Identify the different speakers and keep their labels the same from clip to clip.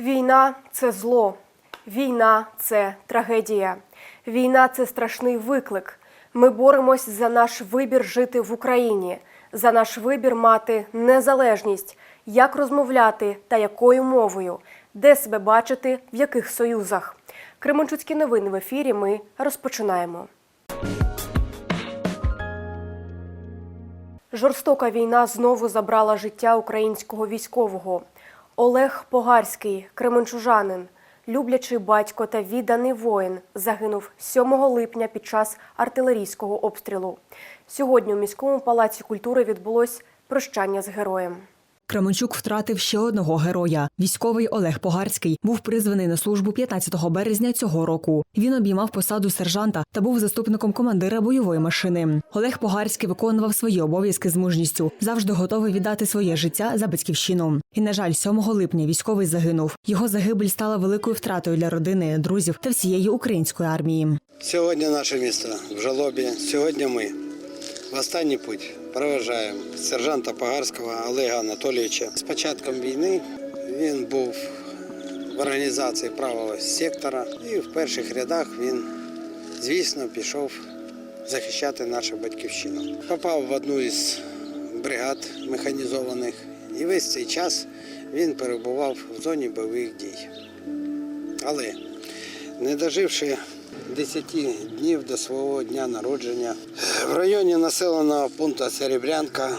Speaker 1: Війна це зло. Війна це трагедія. Війна це страшний виклик. Ми боремось за наш вибір жити в Україні, за наш вибір мати незалежність, як розмовляти та якою мовою, де себе бачити, в яких союзах. Кременчуцькі новини в ефірі. Ми розпочинаємо. Жорстока війна знову забрала життя українського військового. Олег Погарський, кременчужанин, люблячий батько та відданий воїн, загинув 7 липня під час артилерійського обстрілу. Сьогодні у міському палаці культури відбулось прощання з героєм.
Speaker 2: Кременчук втратив ще одного героя. Військовий Олег Погарський був призваний на службу 15 березня цього року. Він обіймав посаду сержанта та був заступником командира бойової машини. Олег Погарський виконував свої обов'язки з мужністю, завжди готовий віддати своє життя за батьківщину. І, на жаль, 7 липня військовий загинув. Його загибель стала великою втратою для родини, друзів та всієї української армії.
Speaker 3: Сьогодні наше місто в жалобі. Сьогодні ми в останній путь проважаємо сержанта Погарського Олега Анатолійовича. З початком війни він був в організації правого сектора і в перших рядах він, звісно, пішов захищати нашу батьківщину. Попав в одну із бригад механізованих, і весь цей час він перебував в зоні бойових дій. Але не доживши 10 днів до свого дня народження, в районі населеного пункту Серебрянка,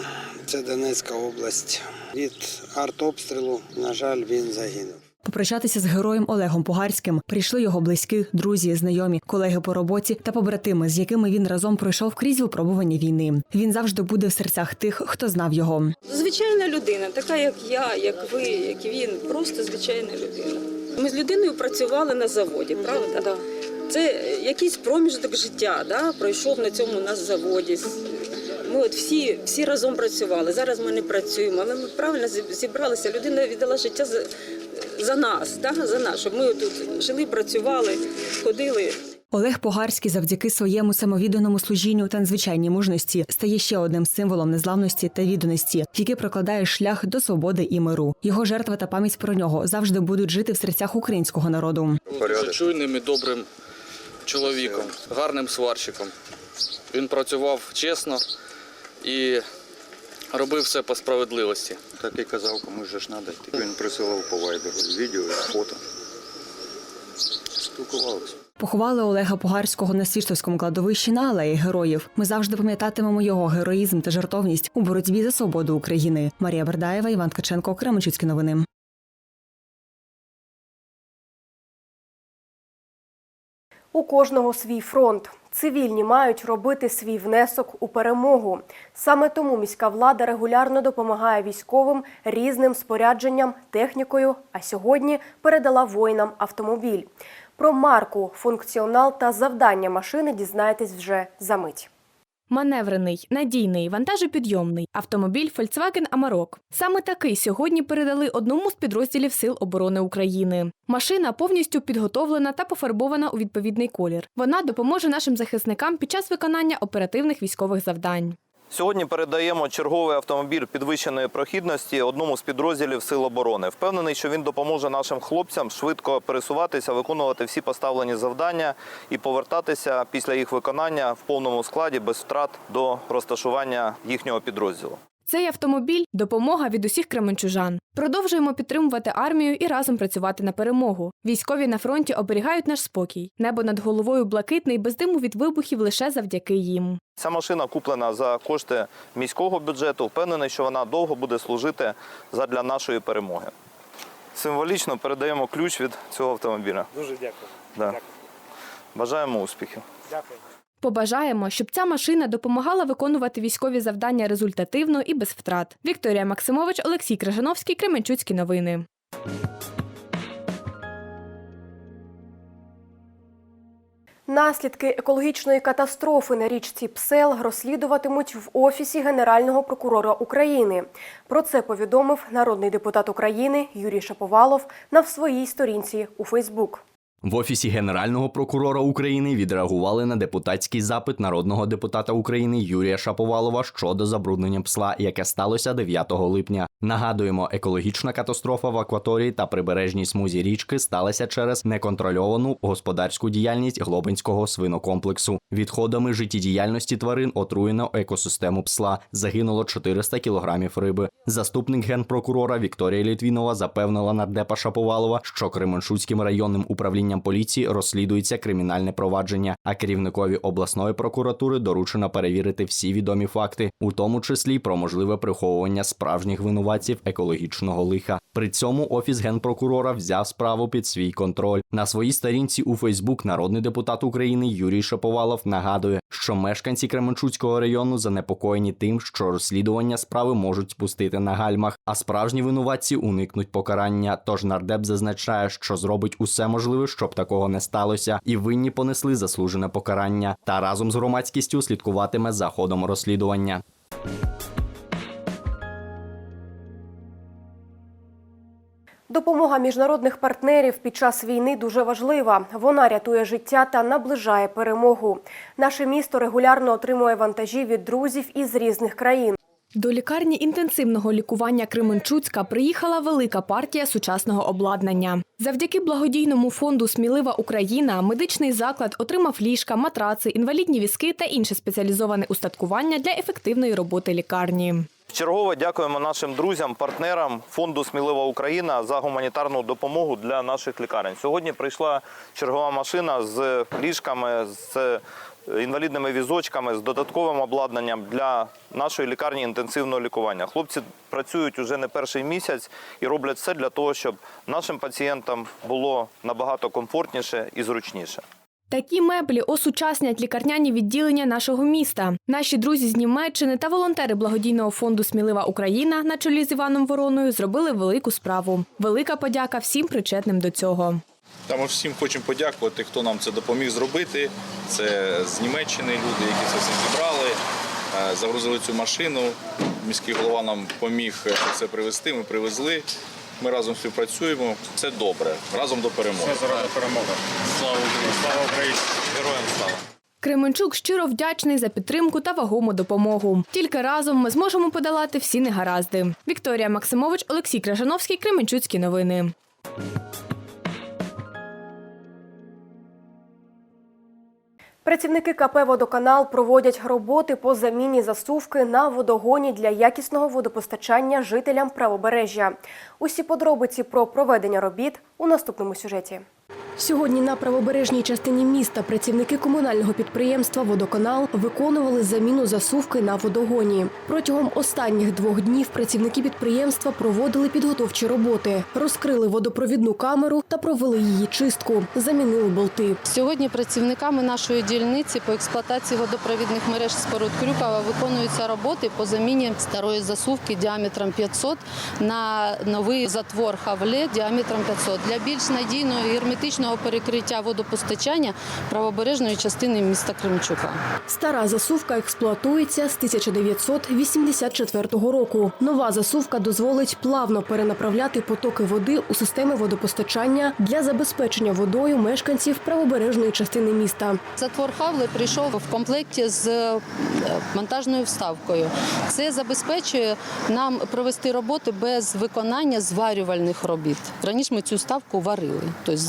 Speaker 3: це Донецька область, від артобстрілу, на жаль, він загинув.
Speaker 2: Попрощатися з героєм Олегом Погарським прийшли його близькі, друзі, знайомі, колеги по роботі та побратими, з якими він разом пройшов крізь випробування війни. Він завжди буде в серцях тих, хто знав його.
Speaker 4: Звичайна людина, така як я, як ви, як і він, просто звичайна людина. Ми з людиною працювали на заводі, правда?
Speaker 5: Да.
Speaker 4: Це якийсь проміжок життя, да? пройшов на цьому у нас заводі. Ми от всі, всі разом працювали. Зараз ми не працюємо, але ми правильно зібралися. Людина віддала життя за, за нас, да? за нас, щоб ми тут жили, працювали, ходили.
Speaker 2: Олег Погарський завдяки своєму самовідданому служінню та надзвичайній мужності стає ще одним символом незламності та відданості, який прокладає шлях до свободи і миру. Його жертва та пам'ять про нього завжди будуть жити в серцях українського народу.
Speaker 6: Дуже чуйним і добрим чоловіком, гарним сварщиком. Він працював чесно і робив все по справедливості.
Speaker 7: Так і казав, кому ж треба йти. Він присилав по вайберу відео, фото. Спілкувалися.
Speaker 2: Поховали Олега Погарського на Свіштовському кладовищі на алеї героїв. Ми завжди пам'ятатимемо його героїзм та жертовність у боротьбі за свободу України. Марія Бердаєва, Іван Ткаченко, Кременчуцькі новини.
Speaker 1: У кожного свій фронт. Цивільні мають робити свій внесок у перемогу. Саме тому міська влада регулярно допомагає військовим різним спорядженням, технікою, а сьогодні передала воїнам автомобіль. Про марку, функціонал та завдання машини дізнаєтесь вже за мить.
Speaker 5: Маневрений, надійний, вантажопідйомний автомобіль Volkswagen Amarok. Саме такий сьогодні передали одному з підрозділів Сил оборони України. Машина повністю підготовлена та пофарбована у відповідний колір. Вона допоможе нашим захисникам під час виконання оперативних військових завдань.
Speaker 8: Сьогодні передаємо черговий автомобіль підвищеної прохідності одному з підрозділів Сил оборони. Впевнений, що він допоможе нашим хлопцям швидко пересуватися, виконувати всі поставлені завдання і повертатися після їх виконання в повному складі без втрат до розташування їхнього підрозділу.
Speaker 5: Цей автомобіль допомога від усіх кременчужан. Продовжуємо підтримувати армію і разом працювати на перемогу. Військові на фронті оберігають наш спокій. Небо над головою блакитне і без диму від вибухів лише завдяки їм.
Speaker 8: Ця машина куплена за кошти міського бюджету. Впевнений, що вона довго буде служити задля нашої перемоги. Символічно передаємо ключ від цього автомобіля.
Speaker 9: Дуже дякую.
Speaker 8: Да. Бажаємо успіхів.
Speaker 9: Дякую.
Speaker 5: Побажаємо, щоб ця машина допомагала виконувати військові завдання результативно і без втрат. Вікторія Максимович, Олексій Крижановський, Кременчуцькі новини.
Speaker 1: Наслідки екологічної катастрофи на річці Псел розслідуватимуть в офісі Генерального прокурора України. Про це повідомив народний депутат України Юрій Шаповалов на своїй сторінці у Фейсбук.
Speaker 10: В офісі Генерального прокурора України відреагували на депутатський запит народного депутата України Юрія Шаповалова щодо забруднення псла, яке сталося 9 липня. Нагадуємо, екологічна катастрофа в акваторії та прибережній смузі річки сталася через неконтрольовану господарську діяльність глобинського свинокомплексу. Відходами життєдіяльності тварин отруєно екосистему псла. Загинуло 400 кілограмів риби. Заступник генпрокурора Вікторія Літвінова запевнила нардепа Шаповалова, що Кременчуцьким районним управлінням поліції розслідується кримінальне провадження, а керівникові обласної прокуратури доручено перевірити всі відомі факти, у тому числі про можливе приховування справжніх винуватців екологічного лиха. При цьому офіс генпрокурора взяв справу під свій контроль. На своїй сторінці у Фейсбук народний депутат України Юрій Шаповалов нагадує, що мешканці Кременчуцького району занепокоєні тим, що розслідування справи можуть спустити на гальмах, а справжні винуватці уникнуть покарання. Тож нардеп зазначає, що зробить усе можливе, щоб такого не сталося, і винні понесли заслужене покарання. Та разом з громадськістю слідкуватиме за ходом розслідування.
Speaker 1: Допомога міжнародних партнерів під час війни дуже важлива. Вона рятує життя та наближає перемогу. Наше місто регулярно отримує вантажі від друзів із різних країн.
Speaker 11: До лікарні інтенсивного лікування Кременчуцька приїхала велика партія сучасного обладнання. Завдяки благодійному фонду Смілива Україна медичний заклад отримав ліжка, матраци, інвалідні візки та інше спеціалізоване устаткування для ефективної роботи лікарні.
Speaker 8: Чергово дякуємо нашим друзям, партнерам фонду Смілива Україна за гуманітарну допомогу для наших лікарень. Сьогодні прийшла чергова машина з ліжками, з інвалідними візочками, з додатковим обладнанням для нашої лікарні інтенсивного лікування. Хлопці працюють уже не перший місяць і роблять все для того, щоб нашим пацієнтам було набагато комфортніше і зручніше.
Speaker 11: Такі меблі осучаснять лікарняні відділення нашого міста. Наші друзі з Німеччини та волонтери благодійного фонду Смілива Україна на чолі з Іваном Вороною зробили велику справу. Велика подяка всім причетним до цього.
Speaker 6: Та ми всім хочемо подякувати, хто нам це допоміг зробити. Це з Німеччини люди, які це все зібрали, е, загрузили цю машину. Міський голова нам поміг це привезти. Ми привезли. Ми разом співпрацюємо. Це добре. Разом до перемоги. Все заради перемоги. Слава Україні! Слава Україні! Героям слава!
Speaker 11: Кременчук щиро вдячний за підтримку та вагому допомогу. Тільки разом ми зможемо подолати всі негаразди. Вікторія Максимович, Олексій Крижановський, Кременчуцькі новини.
Speaker 1: Працівники КП «Водоканал» проводять роботи по заміні засувки на водогоні для якісного водопостачання жителям правобережжя. Усі подробиці про проведення робіт у наступному сюжеті. Сьогодні на правобережній частині міста працівники комунального підприємства Водоканал виконували заміну засувки на водогоні. Протягом останніх двох днів працівники підприємства проводили підготовчі роботи, розкрили водопровідну камеру та провели її чистку, замінили болти.
Speaker 12: Сьогодні працівниками нашої дільниці по експлуатації водопровідних мереж споруд Крюкова виконуються роботи по заміні старої засувки діаметром 500 на новий затвор хавле діаметром 500 для більш надійного і герметичного перекриття водопостачання правобережної частини міста Кремчука.
Speaker 1: Стара засувка експлуатується з 1984 року. Нова засувка дозволить плавно перенаправляти потоки води у системи водопостачання для забезпечення водою мешканців правобережної частини міста.
Speaker 12: Затвор хавли прийшов в комплекті з е, монтажною вставкою. Це забезпечує нам провести роботи без виконання зварювальних робіт. Раніше ми цю ставку варили, тобто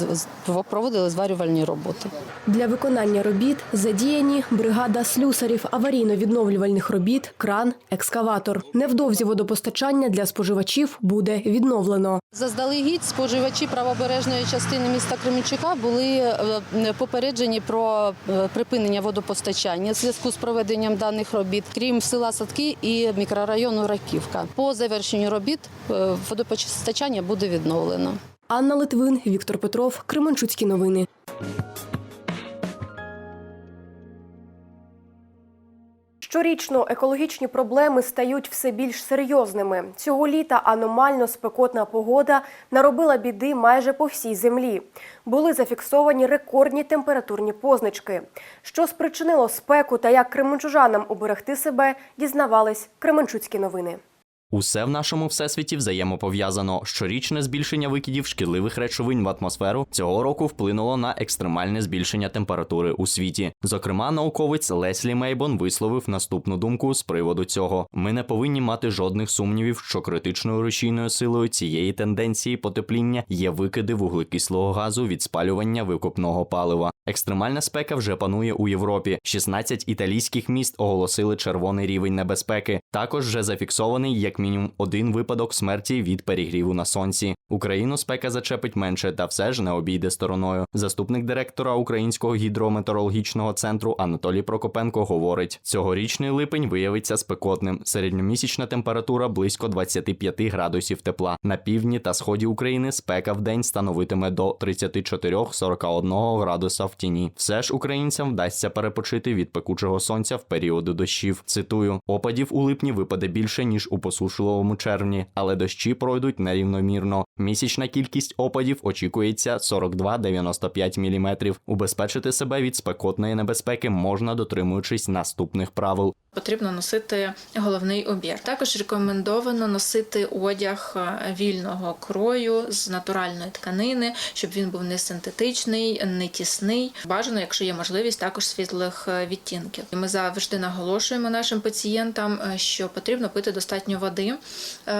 Speaker 12: проводили зварювальні роботи.
Speaker 1: Для виконання робіт задіяні бригада слюсарів аварійно-відновлювальних робіт, кран, екскаватор. Невдовзі водопостачання для споживачів буде відновлено.
Speaker 12: Заздалегідь споживачі правобережної частини міста Кременчука були е, попереджені про е, припинення водопостачання в зв'язку з проведенням даних робіт, крім села Садки і мікрорайону Раківка. По завершенню робіт е, водопостачання буде відновлено.
Speaker 1: Анна Литвин, Віктор Петров, Кременчуцькі новини. Щорічно екологічні проблеми стають все більш серйозними. Цього літа аномально спекотна погода наробила біди майже по всій землі. Були зафіксовані рекордні температурні позначки. Що спричинило спеку та як кременчужанам уберегти себе, дізнавались Кременчуцькі новини.
Speaker 10: Усе в нашому всесвіті взаємопов'язано. Щорічне збільшення викидів шкідливих речовин в атмосферу цього року вплинуло на екстремальне збільшення температури у світі. Зокрема, науковець Леслі Мейбон висловив наступну думку з приводу цього: ми не повинні мати жодних сумнівів, що критичною рушійною силою цієї тенденції потепління є викиди вуглекислого газу від спалювання викопного палива. Екстремальна спека вже панує у Європі. 16 італійських міст оголосили червоний рівень небезпеки. Також вже зафіксований як мінімум один випадок смерті від перегріву на сонці. Україну спека зачепить менше, та все ж не обійде стороною. Заступник директора Українського гідрометеорологічного центру Анатолій Прокопенко говорить: цьогорічний липень виявиться спекотним. Середньомісячна температура близько 25 градусів тепла. На півдні та сході України спека в день становитиме до 34-41 градуса в тіні. Все ж українцям вдасться перепочити від пекучого сонця в періоди дощів. Цитую: опадів у липні випаде більше ніж у посушливому червні, але дощі пройдуть нерівномірно. Місячна кількість опадів очікується 42-95 мм. Убезпечити себе від спекотної небезпеки можна дотримуючись наступних правил.
Speaker 13: Потрібно носити головний убір. Також рекомендовано носити одяг е, вільного крою з натуральної тканини, щоб він був не синтетичний, не тісний. Бажано, якщо є можливість, також світлих е, відтінків. Ми завжди наголошуємо нашим пацієнтам, е, що потрібно пити достатньо води.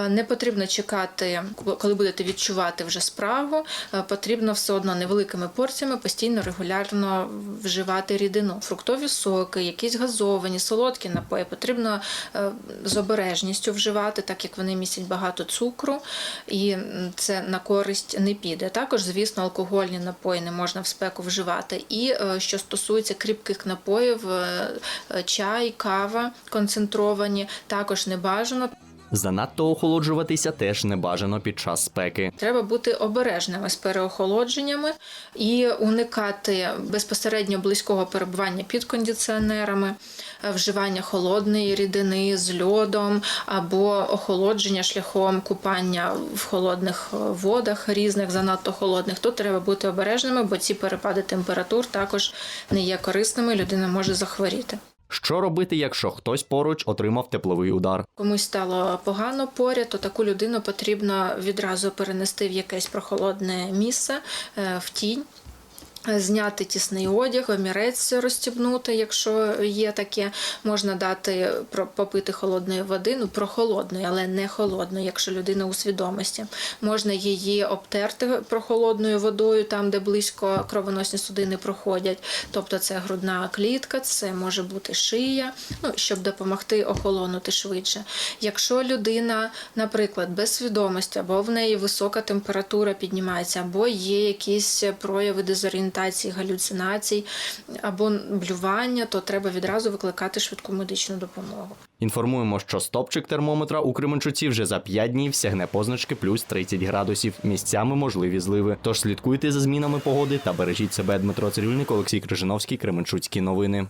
Speaker 13: Не потрібно чекати, коли будете відчувати вже справу. Потрібно все одно невеликими порціями постійно регулярно вживати рідину, фруктові соки, якісь газовані, солодкі напої потрібно е, з обережністю вживати, так як вони містять багато цукру, і це на користь не піде. Також, звісно, алкогольні напої не можна в спеку вживати. І е, що стосується кріпких напоїв, е, чай, кава концентровані, також не бажано.
Speaker 10: Занадто охолоджуватися теж не бажано під час спеки.
Speaker 13: Треба бути обережними з переохолодженнями і уникати безпосередньо близького перебування під кондиціонерами, вживання холодної рідини з льодом або охолодження шляхом купання в холодних водах різних, занадто холодних. Тут треба бути обережними, бо ці перепади температур також не є корисними. Людина може захворіти.
Speaker 10: Що робити, якщо хтось поруч отримав тепловий удар?
Speaker 13: Комусь стало погано поряд, то таку людину потрібно відразу перенести в якесь прохолодне місце е, в тінь. Зняти тісний одяг, omірець розстібнути, якщо є таке, можна дати попити холодної води, ну прохолодної, але не холодної, якщо людина у свідомості. Можна її обтерти прохолодною водою, там де близько кровоносні судини проходять. Тобто це грудна клітка, це може бути шия, ну щоб допомогти охолонути швидше. Якщо людина, наприклад, без свідомості, або в неї висока температура піднімається, або є якісь прояви дезорієнтації, галюцинацій, або блювання, то треба відразу викликати швидку медичну допомогу.
Speaker 10: Інформуємо, що стопчик термометра у Кременчуці вже за 5 днів сягне позначки плюс 30 градусів. Місцями можливі зливи. Тож слідкуйте за змінами погоди та бережіть себе. Дмитро Цирюльник, Олексій Крижиновський, Кременчуцькі новини.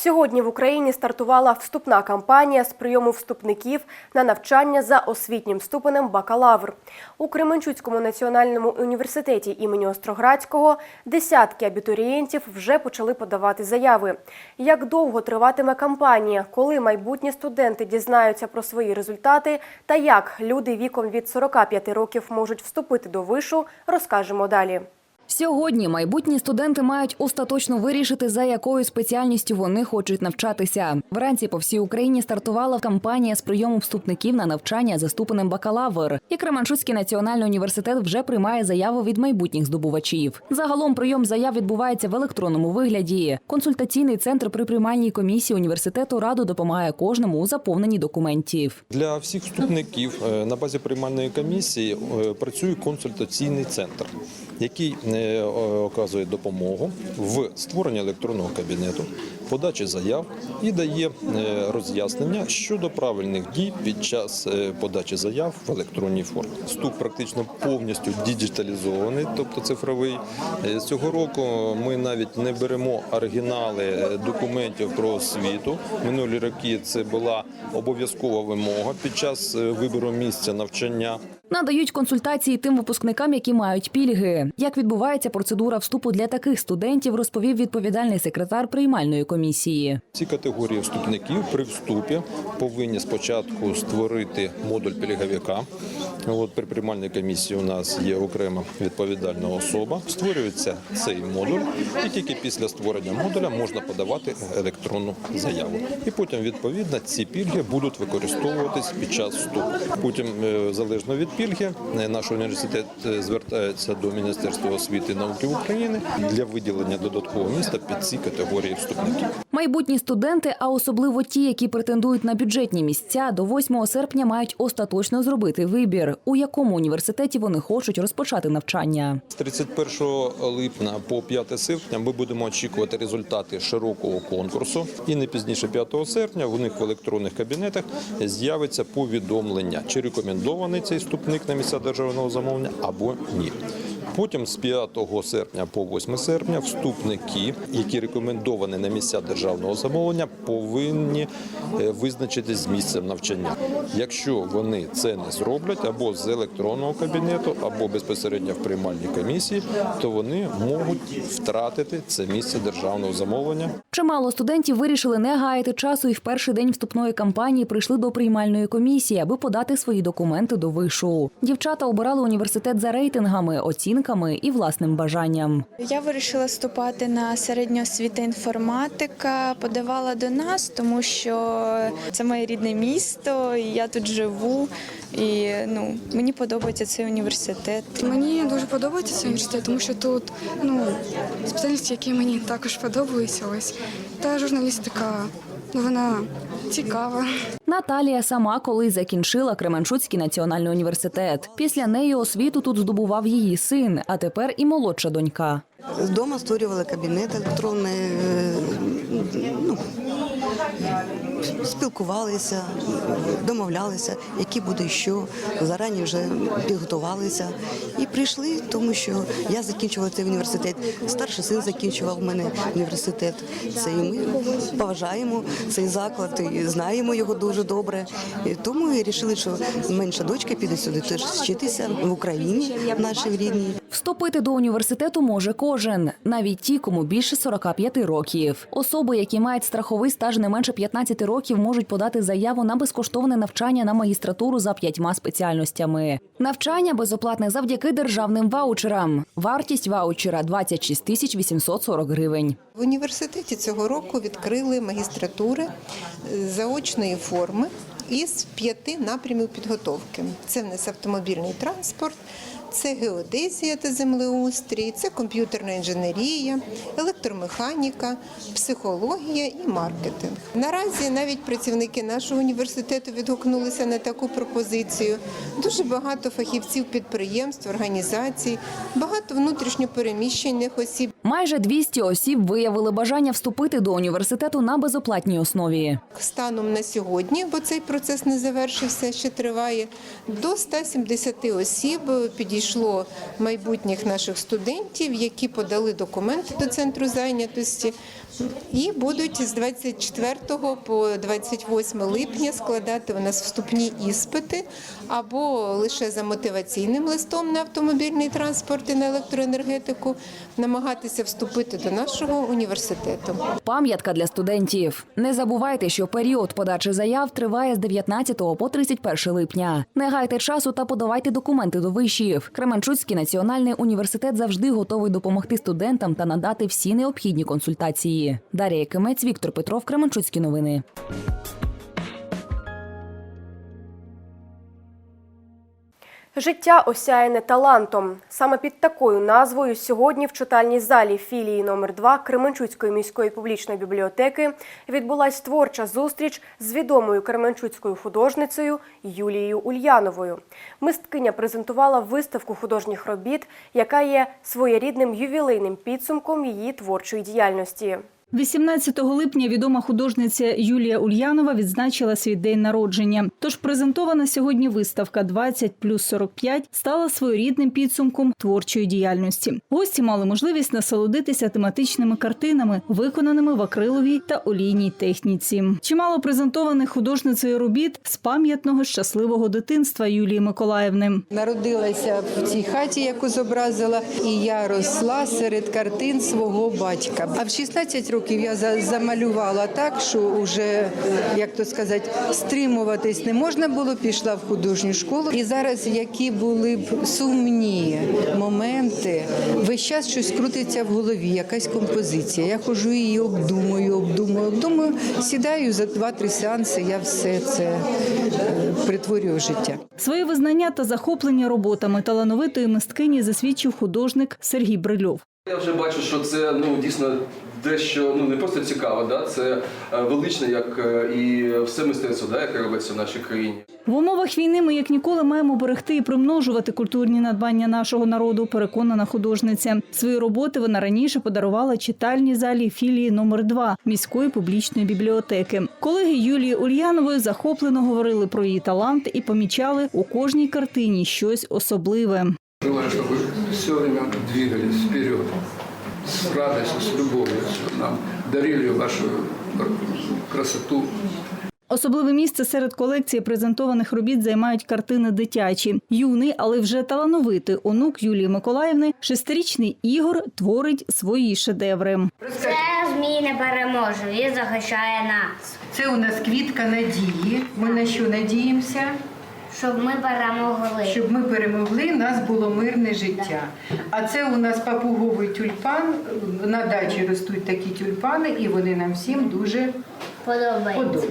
Speaker 1: Сьогодні в Україні стартувала вступна кампанія з прийому вступників на навчання за освітнім ступенем бакалавр. У Кременчуцькому національному університеті імені Остроградського десятки абітурієнтів вже почали подавати заяви. Як довго триватиме кампанія, коли майбутні студенти дізнаються про свої результати та як люди віком від 45 років можуть вступити до вишу, розкажемо далі.
Speaker 14: Сьогодні майбутні студенти мають остаточно вирішити, за якою спеціальністю вони хочуть навчатися. Вранці по всій Україні стартувала кампанія з прийому вступників на навчання за ступенем бакалавр. І Кременчуцький національний університет вже приймає заяви від майбутніх здобувачів. Загалом прийом заяв відбувається в електронному вигляді. Консультаційний центр при приймальній комісії університету раду допомагає кожному у заповненні документів.
Speaker 15: Для всіх вступників е, на базі приймальної комісії е, працює консультаційний центр, який е, оказує допомогу в створенні електронного кабінету, подачі заяв і дає е, роз'яснення щодо правильних дій під час е, подачі заяв в електронній формі. Вступ практично повністю діджиталізований, тобто цифровий. З цього року ми навіть не беремо оригінали документів про освіту. Минулі роки це була обов'язкова вимога під час вибору місця навчання.
Speaker 14: Надають консультації тим випускникам, які мають пільги. Як відбувається процедура вступу для таких студентів, розповів відповідальний секретар приймальної комісії.
Speaker 15: Ці категорії вступників при вступі повинні спочатку створити модуль пільговика. От при приймальній комісії у нас є окрема відповідальна особа. Створюється цей модуль, і тільки після створення модуля можна подавати електронну заяву. І потім, відповідно, ці пільги будуть використовуватись під час вступу. Потім, е, залежно від пільги, наш університет е, звертається до Міністерства освіти і науки України для виділення додаткового міста під ці категорії вступників.
Speaker 14: Майбутні студенти, а особливо ті, які претендують на бюджетні місця, до 8 серпня мають остаточно зробити вибір, у якому університеті вони хочуть розпочати навчання.
Speaker 15: З 31 липня по 5 серпня ми будемо очікувати результати широкого конкурсу. І не пізніше 5 серпня в них в електронних кабінетах з'явиться повідомлення, чи рекомендований цей вступник на місця державного замовлення або ні. Потім з 5 серпня по 8 серпня вступники, які рекомендовані на місця державного замовлення, повинні е, визначитись з місцем навчання. Якщо вони це не зроблять або з електронного кабінету, або безпосередньо в приймальній комісії, то вони можуть втратити це місце державного замовлення.
Speaker 14: Чимало студентів вирішили не гаяти часу і в перший день вступної кампанії прийшли до приймальної комісії, аби подати свої документи до вишу. Дівчата обирали університет за рейтингами, оцінками і власним бажанням.
Speaker 7: Я вирішила вступати на середню освіта інформатика. Подавала до нас, тому що це моє рідне місто, і я тут живу. І ну мені подобається цей університет.
Speaker 16: Мені дуже подобається цей університет, тому що тут ну спеціальності, які мені також подобаються, ось та журналістика, вона цікава.
Speaker 14: Наталія сама колись закінчила Кременчуцький національний університет. Після неї освіту тут здобував її син, а тепер і молодша донька.
Speaker 17: Дома створювали кабінет електронний, е, ну, спілкувалися, домовлялися, які буде що. Зарані вже підготувалися і прийшли, тому що я закінчувала цей університет. Старший син закінчував у мене університет. Це і ми поважаємо цей заклад, і знаємо його дуже добре. І тому і вирішили, що менша дочка піде сюди теж вчитися в Україні, в нашій рідній.
Speaker 14: Вступити до університету може кожен, навіть ті, кому більше 45 років. Особи, які мають страховий стаж не менше 15 років, можуть подати заяву на безкоштовне навчання на магістратуру за п'ятьма спеціальностями. Навчання безоплатне завдяки державним ваучерам. Вартість ваучера 26 тисяч 840 гривень.
Speaker 18: В університеті цього року відкрили магістратури е, заочної форми із п'яти напрямів підготовки. Це в нас автомобільний транспорт, це геодезія та землеустрій, це комп'ютерна інженерія, електромеханіка, психологія і маркетинг. Наразі навіть працівники нашого університету відгукнулися на таку пропозицію. Дуже багато фахівців підприємств, організацій, багато внутрішньопереміщених осіб.
Speaker 14: Майже 200 осіб виявили бажання вступити до університету на безоплатній основі.
Speaker 18: Станом на сьогодні, бо цей процес не завершився, ще триває, до 170 осіб підійшло майбутніх наших студентів, які подали документи до центру зайнятості і будуть з 24 по 28 липня складати у нас вступні іспити або лише за мотиваційним листом на автомобільний транспорт і на електроенергетику, намагатися вступити до нашого університету.
Speaker 14: Пам'ятка для студентів. Не забувайте, що період подачі заяв триває з 19 по 31 липня. Не гайте часу та подавайте документи до вишів. Кременчуцький національний університет завжди готовий допомогти студентам та надати всі необхідні консультації. Дар'я Кимець, Віктор Петров, Кременчуцькі новини.
Speaker 1: Життя осяяне талантом. Саме під такою назвою сьогодні в читальній залі філії номер 2 Кременчуцької міської публічної бібліотеки відбулась творча зустріч з відомою кременчуцькою художницею Юлією Ульяновою. Мисткиня презентувала виставку художніх робіт, яка є своєрідним ювілейним підсумком її творчої діяльності.
Speaker 19: 18 липня відома художниця Юлія Ульянова відзначила свій день народження. Тож презентована сьогодні виставка «20 плюс 45» стала своєрідним підсумком творчої діяльності. Гості мали можливість насолодитися тематичними картинами, виконаними в акриловій та олійній техніці. Чимало презентованих художницею робіт з пам'ятного щасливого дитинства Юлії Миколаївни.
Speaker 20: Народилася в цій хаті, яку зобразила, і я росла серед картин свого батька. А в 16 років я за- замалювала так, що вже, як то сказати, стримуватись не можна було. Пішла в художню школу. І зараз, які були б сумні моменти, весь час щось крутиться в голові, якась композиція. Я хожу її обдумую, обдумую, обдумую. Сідаю за два-три сеанси. Я все це е, притворюю в життя.
Speaker 19: Своє визнання та захоплення роботами талановитої мисткині засвідчив художник Сергій Брильов.
Speaker 21: Я вже бачу, що це ну дійсно дещо ну не просто цікаво, да це е, величне, як е, і все мистецтво, да, яке робиться в нашій країні.
Speaker 19: В умовах війни ми як ніколи маємо берегти і примножувати культурні надбання нашого народу. Переконана художниця. Свої роботи вона раніше подарувала читальній залі філії номер 2 міської публічної бібліотеки. Колеги Юлії Ульянової захоплено говорили про її талант і помічали у кожній картині щось особливе.
Speaker 22: Желаю, чтобы вы все время двигались вперед с радостью, с любовью, чтобы нам дарили вашу красоту,
Speaker 19: Особливе місце серед колекції презентованих робіт займають картини дитячі. Юний, але вже талановитий онук Юлії Миколаївни, шестирічний Ігор творить свої шедеври.
Speaker 23: Це змій не переможе, він захищає нас.
Speaker 20: Це у нас квітка надії. Ми на що надіємося?
Speaker 23: Щоб ми перемогли.
Speaker 20: Щоб ми перемогли, у нас було мирне життя. А це у нас папуговий тюльпан. На дачі ростуть такі тюльпани, і вони нам всім дуже подобаються.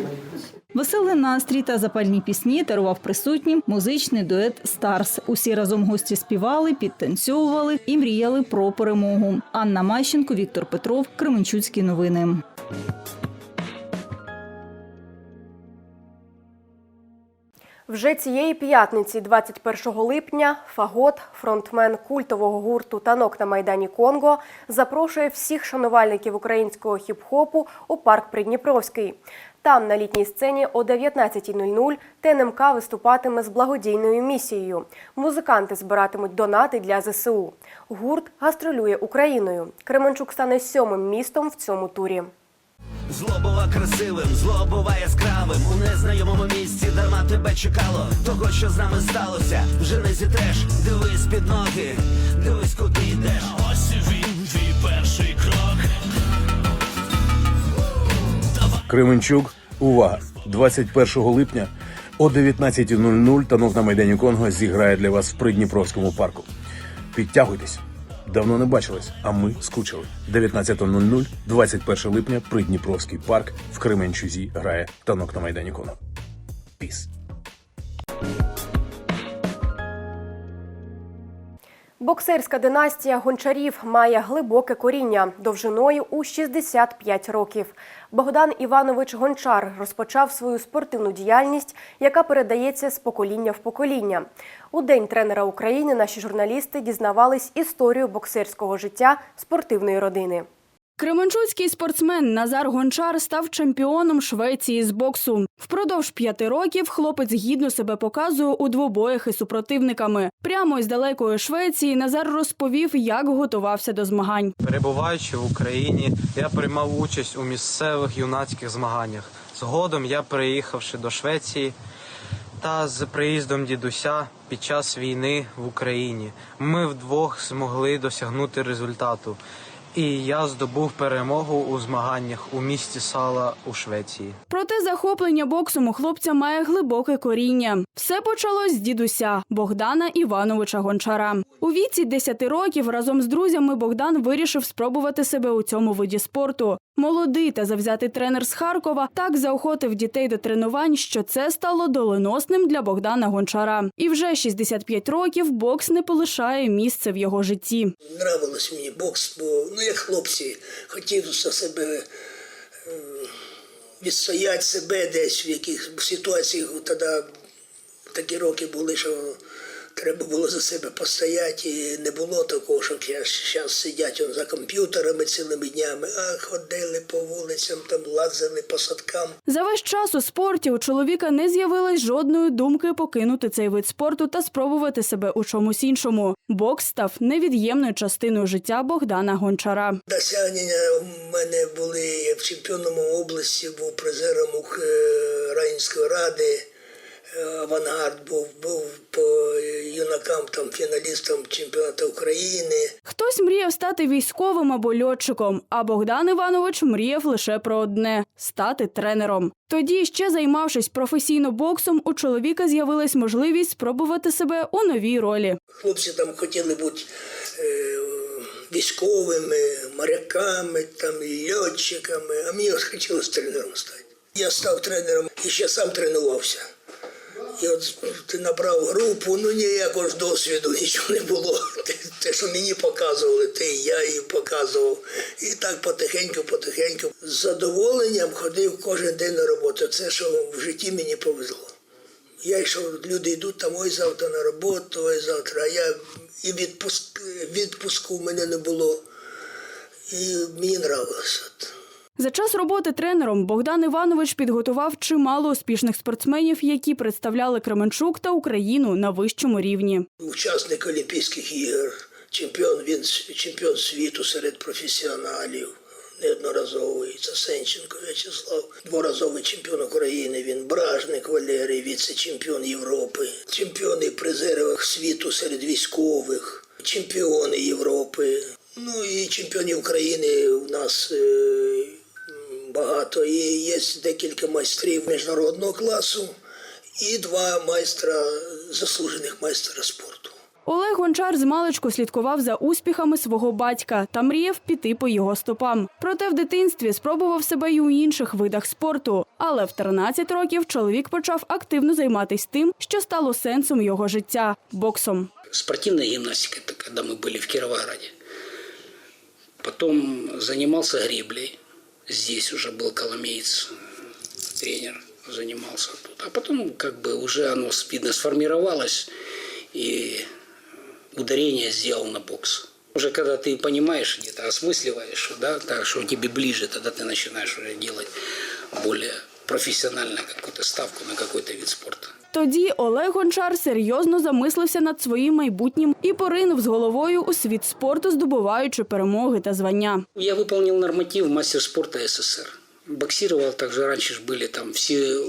Speaker 19: Веселий настрій та запальні пісні дарував присутнім музичний дует Старс. Усі разом гості співали, підтанцьовували і мріяли про перемогу. Анна Мащенко, Віктор Петров, Кременчуцькі новини.
Speaker 1: Вже цієї п'ятниці, 21 липня, Фагот, фронтмен культового гурту Танок на майдані Конго, запрошує всіх шанувальників українського хіп-хопу у парк Придніпровський. Там на літній сцені о 19.00 ТНМК виступатиме з благодійною місією. Музиканти збиратимуть донати для ЗСУ. Гурт гастролює Україною. Кременчук стане сьомим містом в цьому турі.
Speaker 24: Зло бува красивим, зло бува яскравим У незнайомому місці дарма тебе чекало Того, що з нами сталося, вже не зітреш Дивись під ноги, дивись, куди йдеш Ось він, твій перший крок
Speaker 25: Кременчук, увага! 21 липня о 19.00 танок на Майдані Конго зіграє для вас в Придніпровському парку. Підтягуйтесь. Давно не бачились, а ми скучили. 19.00, 21 липня, Придніпровський парк в Кременчузі грає танок на Майдані кону. Піс.
Speaker 1: Боксерська династія гончарів має глибоке коріння довжиною у 65 років. Богдан Іванович Гончар розпочав свою спортивну діяльність, яка передається з покоління в покоління. У день тренера України наші журналісти дізнавались історію боксерського життя спортивної родини.
Speaker 11: Кременчуцький спортсмен Назар Гончар став чемпіоном Швеції з боксу. Впродовж п'яти років хлопець гідно себе показує у двобоях із супротивниками. Прямо із далекої Швеції Назар розповів, як готувався до змагань.
Speaker 26: Перебуваючи в Україні, я приймав участь у місцевих юнацьких змаганнях. Згодом я приїхавши до Швеції та з приїздом дідуся під час війни в Україні, ми вдвох змогли досягнути результату. І я здобув перемогу у змаганнях у місті Сала у Швеції.
Speaker 11: Проте захоплення боксом у хлопця має глибоке коріння. Все почалось з дідуся Богдана Івановича Гончара. У віці 10 років разом з друзями Богдан вирішив спробувати себе у цьому виді спорту. Молодий та завзятий тренер з Харкова так заохотив дітей до тренувань, що це стало доленосним для Богдана Гончара. І вже 65 років бокс не полишає місце в його житті.
Speaker 27: Нравилось мені бокс, бо ну як хлопці хотів за себе е, відстояти себе десь в яких ситуаціях тоді такі роки були, що Треба було за себе постояти, і не було такого, що зараз сидять за комп'ютерами цілими днями, а ходили по вулицям, там лазили по садкам.
Speaker 11: За весь час у спорті у чоловіка не з'явилось жодної думки покинути цей вид спорту та спробувати себе у чомусь іншому. Бокс став невід'ємною частиною життя Богдана Гончара.
Speaker 27: Досягнення у мене були я в чемпіоном області, був призером Ук- е, ради. е, Авангард був, був по юнакам там фіналістом чемпіонату України.
Speaker 11: Хтось мріяв стати військовим або льотчиком, а Богдан Іванович мріяв лише про одне стати тренером. Тоді, ще займавшись професійно боксом, у чоловіка з'явилась можливість спробувати себе у новій ролі.
Speaker 27: Хлопці там хотіли бути е, військовими, моряками, там, льотчиками, а мені хотілося тренером стати. Я став тренером і ще сам тренувався. І от ти набрав групу, ну ніякого ж досвіду, нічого не було. Те, що мені показували, те я їм показував. І так потихеньку, потихеньку. З задоволенням ходив кожен день на роботу. Це що в житті мені повезло. Я йшов, люди йдуть там, ой, завтра на роботу, ой, завтра. А я і відпуск, відпуску в мене не було. І мені нравилося.
Speaker 11: За час роботи тренером Богдан Іванович підготував чимало успішних спортсменів, які представляли Кременчук та Україну на вищому рівні.
Speaker 27: Учасник Олімпійських ігор, чемпіон, він чемпіон світу серед професіоналів. Неодноразовий це В'ячеслав, дворазовий чемпіон України. Він Бражник Валерій, віце-чемпіон Європи, чемпіони і світу серед військових, чемпіони Європи. Ну і чемпіонів України у нас е, багато. І є декілька майстрів міжнародного класу і два майстра, заслужених майстра спорту.
Speaker 11: Олег Гончар з маличку слідкував за успіхами свого батька та мріяв піти по його стопам. Проте в дитинстві спробував себе й у інших видах спорту. Але в 13 років чоловік почав активно займатися тим, що стало сенсом його життя боксом.
Speaker 28: спортивная гимнастика, это когда мы были в Кировограде. Потом занимался греблей. Здесь уже был коломеец, тренер, занимался тут. А потом как бы уже оно видно сформировалось и ударение сделал на бокс. Уже когда ты понимаешь, где-то осмысливаешь, да, так что тебе ближе, тогда ты начинаешь уже делать более профессионально какую-то ставку на какой-то вид спорта.
Speaker 11: Тоді Олег Гончар серйозно замислився над своїм майбутнім і поринув з головою у світ спорту, здобуваючи перемоги та звання.
Speaker 28: Я выполнил норматив мастер спорта СССР. Боксировал также раньше ж были там все э,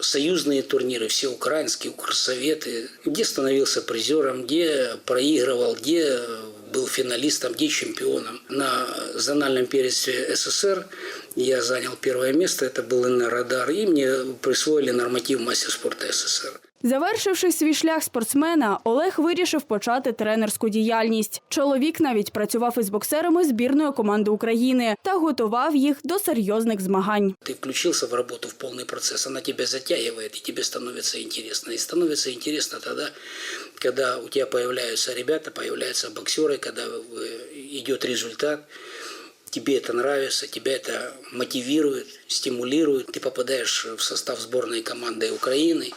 Speaker 28: союзные турниры, все украинские, укрсоветы, где становился призером, где проигрывал, где был финалистом, где чемпионом. На зональном первенстве СССР я занял первое место, это был Радар, и мне присвоили норматив мастер спорта СССР.
Speaker 11: Завершивши свій шлях спортсмена, Олег вирішив почати тренерську діяльність. Чоловік навіть працював із боксерами збірної команди України та готував їх до серйозних змагань.
Speaker 28: Ты включился в работу в полный процесс, она тебя затягивает, и тебе становится интересно. И становится интересно тогда, когда у тебя появляются ребята, появляются боксеры, когда э, идет результат, Тебе это нравится, тебя это мотивирует, стимулирует. Ты попадаешь в состав сборной команды Украины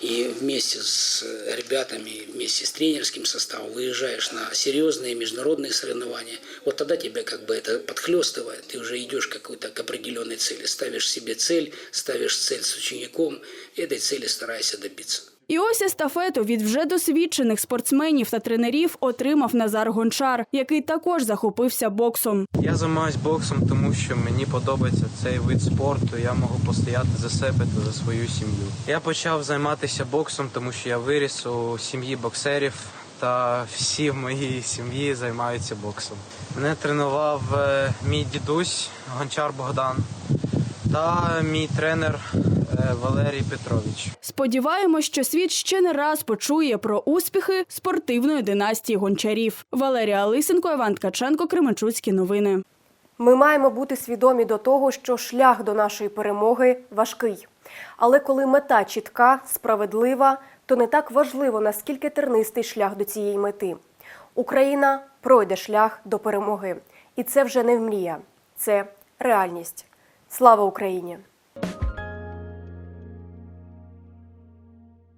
Speaker 28: и вместе с ребятами, вместе с тренерским составом выезжаешь на серьезные международные соревнования. Вот тогда тебя как бы это подхлестывает, ты уже идешь какой-то к определенной цели, ставишь себе цель, ставишь цель с учеником, этой цели стараешься добиться.
Speaker 11: І ось естафету від вже досвідчених спортсменів та тренерів отримав Назар Гончар, який також захопився боксом.
Speaker 26: Я займаюся боксом, тому що мені подобається цей вид спорту. Я можу постояти за себе та за свою сім'ю. Я почав займатися боксом, тому що я виріс у сім'ї боксерів. Та всі в моїй сім'ї займаються боксом. Мене тренував е, мій дідусь Гончар Богдан та мій тренер Валерій Петрович.
Speaker 11: Сподіваємось, що світ ще не раз почує про успіхи спортивної династії гончарів. Валерія Лисенко, Іван Ткаченко, Кременчуцькі новини.
Speaker 1: Ми маємо бути свідомі до того, що шлях до нашої перемоги важкий. Але коли мета чітка, справедлива, то не так важливо, наскільки тернистий шлях до цієї мети. Україна пройде шлях до перемоги. І це вже не мрія, це реальність. Слава Україні!